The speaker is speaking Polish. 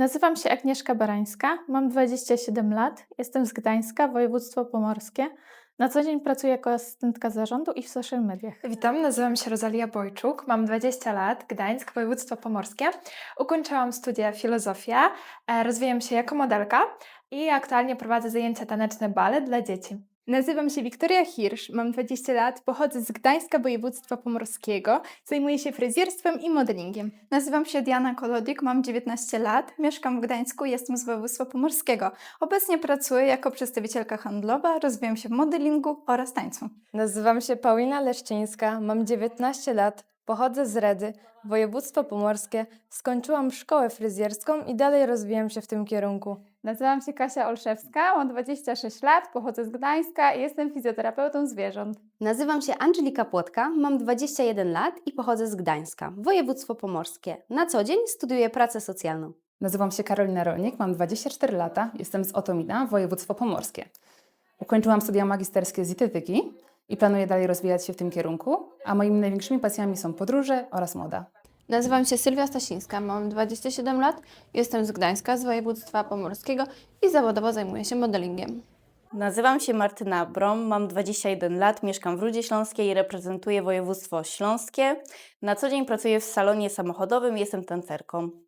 Nazywam się Agnieszka Barańska, mam 27 lat, jestem z Gdańska, województwo pomorskie. Na co dzień pracuję jako asystentka zarządu i w social mediach. Witam, nazywam się Rosalia Bojczuk, mam 20 lat, Gdańsk, województwo pomorskie. Ukończyłam studia filozofia, e, rozwijam się jako modelka i aktualnie prowadzę zajęcia taneczne balet dla dzieci. Nazywam się Wiktoria Hirsch, mam 20 lat, pochodzę z Gdańska, województwa pomorskiego, zajmuję się fryzjerstwem i modelingiem. Nazywam się Diana Kolodik, mam 19 lat, mieszkam w Gdańsku, jestem z województwa pomorskiego. Obecnie pracuję jako przedstawicielka handlowa, rozwijam się w modelingu oraz tańcu. Nazywam się Paulina Leszczyńska, mam 19 lat, pochodzę z Redy, województwo pomorskie, skończyłam szkołę fryzjerską i dalej rozwijam się w tym kierunku. Nazywam się Kasia Olszewska, mam 26 lat, pochodzę z Gdańska i jestem fizjoterapeutą zwierząt. Nazywam się Angelika Płotka, mam 21 lat i pochodzę z Gdańska, województwo pomorskie. Na co dzień studiuję pracę socjalną. Nazywam się Karolina Rolnik, mam 24 lata, jestem z Otomina, województwo pomorskie. Ukończyłam studia magisterskie z dietetyki i planuję dalej rozwijać się w tym kierunku, a moimi największymi pasjami są podróże oraz moda. Nazywam się Sylwia Stasińska, mam 27 lat, jestem z Gdańska, z województwa pomorskiego i zawodowo zajmuję się modelingiem. Nazywam się Martyna Brom, mam 21 lat, mieszkam w Rudzie Śląskiej i reprezentuję województwo śląskie. Na co dzień pracuję w salonie samochodowym i jestem tancerką.